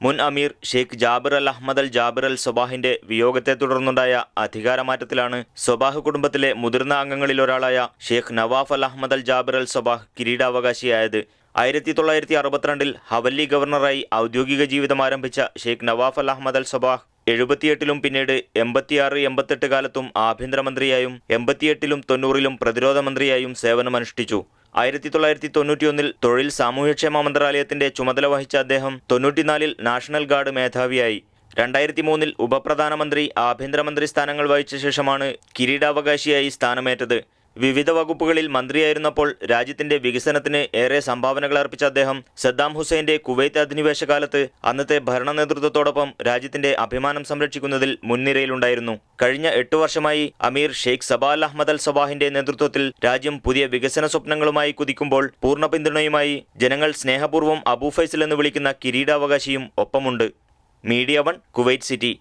മുൻ അമീർ ഷെയ്ഖ് ജാബിർ അൽ Ahmad al Jaber അൽ സൊബാഹിന്റെ വിയോഗത്തെ തുടർന്നുണ്ടായ അധികാരമാറ്റത്തിലാണ് സൊബാഹ് കുടുംബത്തിലെ മുതിർന്ന അംഗങ്ങളിൽ ഒരാളായ Sheikh Nawaf al Ahmad al Jaber al Sabah കിരീടാവകാശിയായത്. ആയിരത്തി തൊള്ളായിരത്തി അറുപത്തിരണ്ടിൽ ഹവല്ലി ഗവർണറായി ഔദ്യോഗിക ജീവിതം ആരംഭിച്ച Sheikh Nawaf al Ahmad al Sabah എഴുപത്തിയെട്ടിലും പിന്നീട് എൺപത്തിയാറ് എൺപത്തെട്ട് കാലത്തും ആഭ്യന്തരമന്ത്രിയായും എൺപത്തിയെട്ടിലും തൊണ്ണൂറിലും പ്രതിരോധ മന്ത്രിയായും സേവനമനുഷ്ഠിച്ചു. ആയിരത്തി തൊള്ളായിരത്തി തൊണ്ണൂറ്റിയൊന്നിൽ തൊഴിൽ സാമൂഹ്യക്ഷേമ മന്ത്രാലയത്തിന്റെ ചുമതല വഹിച്ച അദ്ദേഹം തൊണ്ണൂറ്റിനാലിൽ നാഷണൽ ഗാർഡ് മേധാവിയായി. രണ്ടായിരത്തി മൂന്നിൽ ഉപപ്രധാനമന്ത്രി ആഭ്യന്തരമന്ത്രി സ്ഥാനങ്ങൾ വഹിച്ച ശേഷമാണ് കിരീടാവകാശിയായി സ്ഥാനമേറ്റത്. വിവിധ വകുപ്പുകളിൽ മന്ത്രിയായിരുന്നപ്പോൾ രാജ്യത്തിന്റെ വികസനത്തിന് ഏറെ സംഭാവനകൾ അർപ്പിച്ച അദ്ദേഹം സദ്ദാം ഹുസൈന്റെ കുവൈത്ത് അധിനിവേശ കാലത്ത് അന്നത്തെ ഭരണ നേതൃത്വത്തോടൊപ്പം രാജ്യത്തിന്റെ അഭിമാനം സംരക്ഷിക്കുന്നതിൽ മുൻനിരയിലുണ്ടായിരുന്നു. കഴിഞ്ഞ എട്ടു വർഷമായി അമീർ ഷെയ്ഖ് സബാൽ അഹമ്മദ് അൽ സബാഹിന്റെ നേതൃത്വത്തിൽ രാജ്യം പുതിയ വികസന സ്വപ്നങ്ങളുമായി കുതിക്കുമ്പോൾ പൂർണ പിന്തുണയുമായി ജനങ്ങൾ സ്നേഹപൂർവം അബൂ ഫൈസൽ എന്ന് വിളിക്കുന്ന കിരീടാവകാശിയും ഒപ്പമുണ്ട്. Media One Kuwait City.